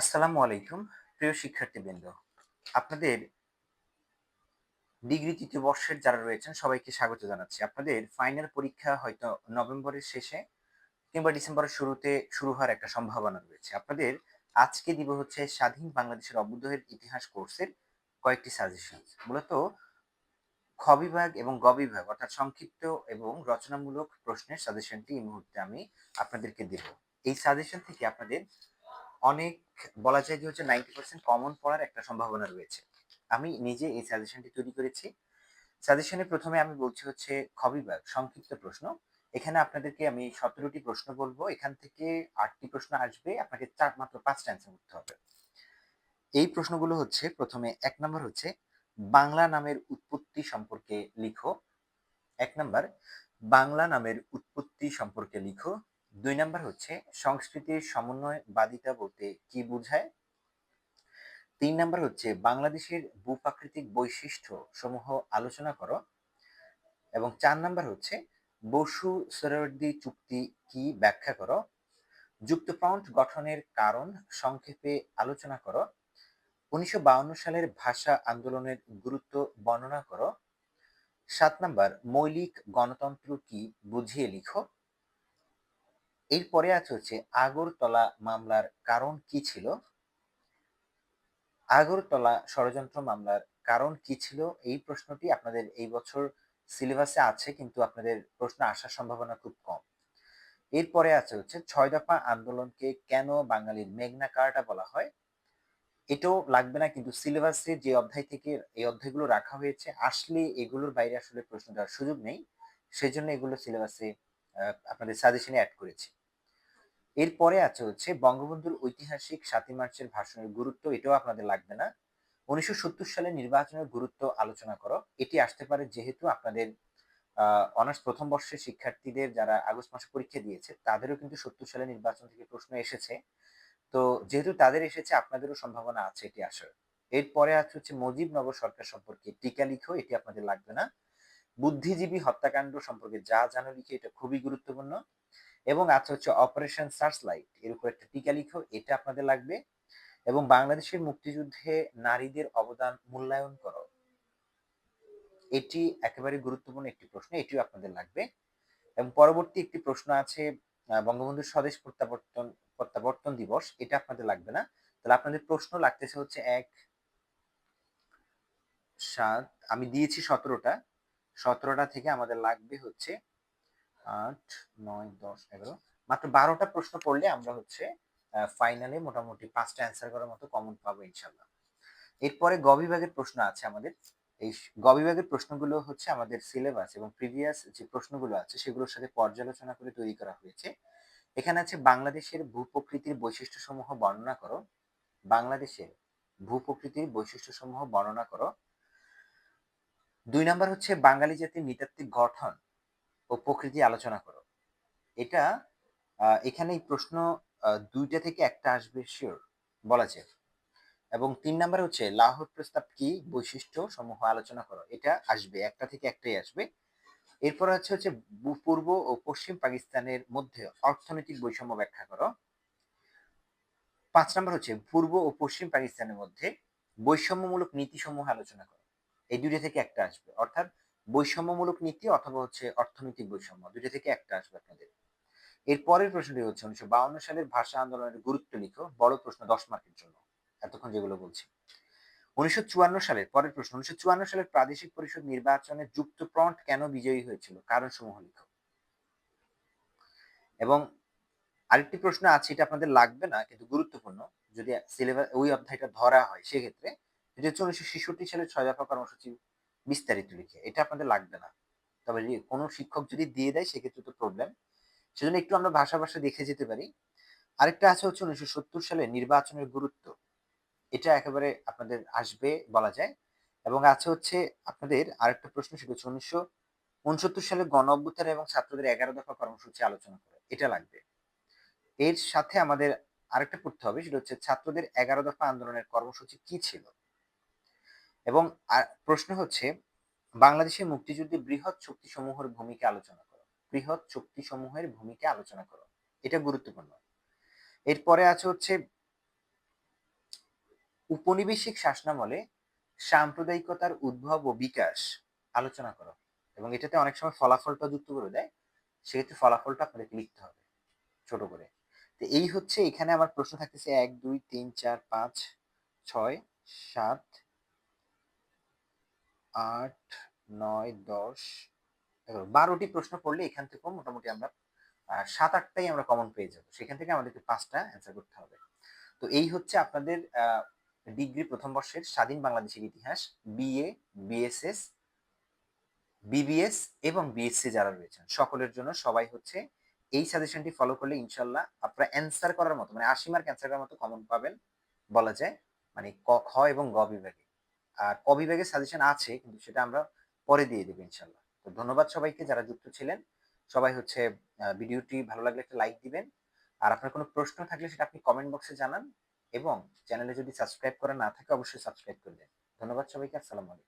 আসসালামু আলাইকুম, প্রিয় শিক্ষার্থীবৃন্দ। আপনাদের ডিগ্রি তৃতীয় বর্ষের যারা রয়েছেন, সবাইকে স্বাগত জানাচ্ছি। আপনাদের ফাইনাল পরীক্ষা হয়তো নভেম্বরের শেষে কিংবা ডিসেম্বরের শুরুতে শুরু হওয়ার একটা সম্ভাবনা রয়েছে। আপনাদের আজকে দিব হচ্ছে স্বাধীন বাংলাদেশের অবুদ্ধের ইতিহাস কোর্সের কয়েকটি সাজেশন মূলত খ বিভাগ এবং গ বিভাগ, অর্থাৎ সংক্ষিপ্ত এবং রচনামূলক প্রশ্নের সাজেশনটি এই মুহূর্তে আমি আপনাদেরকে দেব। এই সাজেশন থেকে আপনাদের অনেক বলা যায় যে হচ্ছে নাইনটি পার্সেন্ট কমন পড়ার একটা সম্ভাবনা রয়েছে। আমি নিজে এই সাজেশনটি তৈরি করেছি। সাজেশনে প্রথমে আমি বলছি হচ্ছে খবিবাগ সংক্ষিপ্ত প্রশ্ন। এখানে আপনাদেরকে আমি সতেরোটি প্রশ্ন বলব। এখান থেকে আটটি প্রশ্ন আসবে। আপনাকে চার, মাত্র পাঁচটা অ্যান্সার করতে হবে। এই প্রশ্নগুলো হচ্ছে, প্রথমে এক নম্বর হচ্ছে, বাংলা নামের উৎপত্তি সম্পর্কে লিখো। এক নম্বর, বাংলা নামের উৎপত্তি সম্পর্কে লিখো। দুই নাম্বার হচ্ছে সংস্কৃতির সমন্বয় বাদিতা বলতে কি বোঝায়? তিন নাম্বার হচ্ছে বাংলাদেশের ভূপ্রাকৃতিক বৈশিষ্ট্য সমূহ আলোচনা করো। এবং চার নাম্বার হচ্ছে বসু সরোয়ার্দী চুক্তি কি ব্যাখ্যা করো? যুক্তফ্রন্ট গঠনের কারণ সংক্ষেপে আলোচনা করো। উনিশশো সালের ভাষা আন্দোলনের গুরুত্ব বর্ণনা করো। সাত নাম্বার মৌলিক গণতন্ত্র কি বুঝিয়ে লিখো? এরপরে আছে হচ্ছে আগরতলা মামলার কারণ কি ছিল? আগরতলা ষড়যন্ত্র মামলার কারণ কি ছিল? এই প্রশ্নটি আপনাদের এই বছর সিলেবাসে আছে, কিন্তু আপনাদের প্রশ্ন আসার সম্ভাবনা খুব কম। এরপরে আছে হচ্ছে ছয় দফা আন্দোলনকে কেন বাঙালির মেঘনা কার্টা বলা হয়? এটাও লাগবে না, কিন্তু সিলেবাসে যে অধ্যায় থেকে এই অধ্যায়গুলো রাখা হয়েছে, আসলে এগুলোর বাইরে আসলে প্রশ্ন দেওয়ার সুযোগ নেই। সেজন্য এগুলো সিলেবাসে আপনাদের সাজেশনে অ্যাড করেছি। এরপরে আছে হচ্ছে বঙ্গবন্ধুর ঐতিহাসিক সাতই মার্চের ভাষণের গুরুত্ব, এটাও আপনাদের লাগবে না। উনিশশো সত্তর সালে নির্বাচনের গুরুত্ব আলোচনা করো, এটি আসতে পারে যেহেতু আপনাদের অনার্স প্রথম বর্ষের শিক্ষার্থীদের যারা আগস্ট মাসে পরীক্ষা দিয়েছে, তাদেরও কিন্তু সত্তর সালে নির্বাচন থেকে প্রশ্ন এসেছে। তো যেহেতু তাদের এসেছে, আপনাদেরও সম্ভাবনা আছে এটি আসার। এরপরে আছে হচ্ছে মুজিবনগর সরকার সম্পর্কে টিকা লিখো, এটি আপনাদের লাগবে না। বুদ্ধিজীবী হত্যাকাণ্ড সম্পর্কে যা জানো লিখে, এটা খুবই গুরুত্বপূর্ণ। এবং আছে হচ্ছে অপারেশন সার্চ লাইটের উপর একটা টিকা লিখো, এটা আপনাদের লাগবে। এবং বাংলাদেশের মুক্তিযুদ্ধে নারীদের অবদান মূল্যায়ন করো। এটি একেবারে গুরুত্বপূর্ণ একটি প্রশ্ন, এটিও আপনাদের লাগবে। এবং পরবর্তী একটি প্রশ্ন আছে বঙ্গবন্ধুর স্বদেশ প্রত্যাবর্তন প্রত্যাবর্তন দিবস, এটা আপনাদের লাগবে না। তাহলে আপনাদের প্রশ্ন লাগতেছে হচ্ছে এক, সাত, আমি দিয়েছি সতেরোটা। সতেরোটা থেকে আমাদের লাগবে হচ্ছে আট, নয়, দশ, এগারো। মাত্র বারোটা প্রশ্ন পড়লে আমরা হচ্ছে ফাইনালে মোটামুটি পাঁচটা অ্যান্সার করার মতো কমন পাবো ইনশাল্লাহ এরপরে গ বিভাগের প্রশ্ন আছে আমাদের। এই গ বিভাগের প্রশ্নগুলো হচ্ছে আমাদের সিলেবাস এবং প্রিভিয়াস যে প্রশ্নগুলো আছে সেগুলোর সাথে পর্যালোচনা করে তৈরি করা হয়েছে। এখানে আছে বাংলাদেশের ভূপ্রকৃতির বৈশিষ্ট্যসমূহ বর্ণনা করো। বাংলাদেশের ভূপ্রকৃতির বৈশিষ্ট্যসমূহ বর্ণনা করো। দুই নাম্বার হচ্ছে বাঙালি জাতির নৃতাত্ত্বিক গঠন। ও প্রকৃতি আলোচনা করো। এটা এখানে এই প্রশ্ন দুইটা থেকে একটা আসবে শিওর বলা যায়। এবং তিন নাম্বার হচ্ছে, লাহোর প্রস্তাব কি বৈশিষ্ট্য সমূহ আলোচনা করো। এটা আসবে, একটা থেকে একটাই আসবে। এরপর হচ্ছে হচ্ছে পূর্ব ও পশ্চিম পাকিস্তানের মধ্যে অর্থনৈতিক বৈষম্য ব্যাখ্যা করো। পাঁচ নাম্বার হচ্ছে, পূর্ব ও পশ্চিম পাকিস্তানের মধ্যে বৈষম্যমূলক নীতি সমূহ আলোচনা করো। এই দুইটা থেকে একটা আসবে। অর্থাৎ বৈষম্যমূলক নীতি অথবা হচ্ছে অর্থনৈতিক বৈষম্য, দুইটা থেকে একটা আসবে আপনাদের। এর পরের প্রশ্নটি হচ্ছে উনিশশো বাউন্ন সালের ভাষা আন্দোলনের গুরুত্ব লিখো বড় প্রশ্ন দশ মার্কের জন্য, এতক্ষণ যেগুলো বলছি। উনিশশো চুয়ান্ন সালের পরের প্রশ্ন, উনিশশো চুয়ান্ন সালের প্রাদেশিক পরিষদ নির্বাচনে যুক্তফ্রন্ট কেন বিজয়ী হয়েছিল? কারণ সমূহ লিখো। এবং আরেকটি প্রশ্ন আছে, এটা আপনাদের লাগবে না, কিন্তু গুরুত্বপূর্ণ, যদি সিলেবাস ওই অধ্যায়টা ধরা হয়, সেক্ষেত্রে, এটা হচ্ছে উনিশশো ছেষট্টি সালের ছয় দফা কর্মসূচি বিস্তারিত লিখে, এটা আপনাদের লাগবে না। তবে কোনো শিক্ষক যদি দিয়ে দেয়, সেক্ষেত্রে তো প্রবলেম সেজন্য একটু আমরা ভাষা ভাষা দেখে যেতে পারি। আরেকটা আছে হচ্ছে উনিশশো সত্তর সালে নির্বাচনের গুরুত্ব। এটা একেবারে আপনাদের আসবে বলা যায়। এবং আছে হচ্ছে আপনাদের আরেকটা প্রশ্ন, সেটা হচ্ছে উনিশশো উনসত্তর সালে গণ অভ্যুত্থান এবং ছাত্রদের এগারো দফা কর্মসূচি আলোচনা করে। এটা লাগবে। এর সাথে আমাদের আরেকটা পড়তে হবে, সেটা হচ্ছে ছাত্রদের এগারো দফা আন্দোলনের কর্মসূচি কি ছিল? এবং প্রশ্ন হচ্ছে বাংলাদেশের মুক্তিযুদ্ধে বৃহৎ শক্তি সমূহের ভূমিকা আলোচনা করো। বৃহৎ শক্তি সমূহের ভূমিকা আলোচনা করো। এটা গুরুত্বপূর্ণ। এরপরে আছে হচ্ছে উপনিবেশিক শাসনামলে সাম্প্রদায়িকতার উদ্ভব ও বিকাশ আলোচনা করো। এবং এটাতে অনেক সময় ফলাফলটা যুক্ত করে দেয়। সেক্ষেত্রে ফলাফলটা আপনাদেরকে লিখতে হবে, ছোট করে। তো এই হচ্ছে, এখানে আমার প্রশ্ন থাকতেছে এক, দুই, তিন, চার, পাঁচ, ছয়, সাত আট, নয়, দশ বারোটি প্রশ্ন পড়লে এখান থেকেও মোটামুটি আমরা সাত, আটটাই আমরা কমন পেয়ে যাব। সেখান থেকে আমাদেরকে পাঁচটা অ্যান্সার করতে হবে। তো এই হচ্ছে আপনাদের ডিগ্রি প্রথম বর্ষের স্বাধীন বাংলাদেশের ইতিহাস বিএ বিএসএস বিবিএস এবং বিএসসি যারা রয়েছেন। সকলের জন্য সবাই হচ্ছে এই সাজেশনটি ফলো করলে ইনশাল্লাহ আপনারা অ্যান্সার করার মতো মানে আশি মার্ক অ্যান্সার করার মতো কমন পাবেন, বলা যায় মানে ক, খ এবং গ বিভাগে। আর কবি ব্যাগের সাজেশন আছে, কিন্তু সেটা আমরা পরে দিয়ে দেবো ইনশাল্লাহ। তো ধন্যবাদ সবাইকে যারা যুক্ত ছিলেন। সবাই হচ্ছে ভিডিওটি ভালো লাগলে একটা লাইক দিবেন। আর আপনার কোনো প্রশ্ন থাকলে সেটা আপনি কমেন্ট বক্সে জানান এবং চ্যানেলে যদি সাবস্ক্রাইব করা না থাকে, অবশ্যই সাবস্ক্রাইব করবেন ধন্যবাদ সবাইকে, আসসালামু আলাইকুম।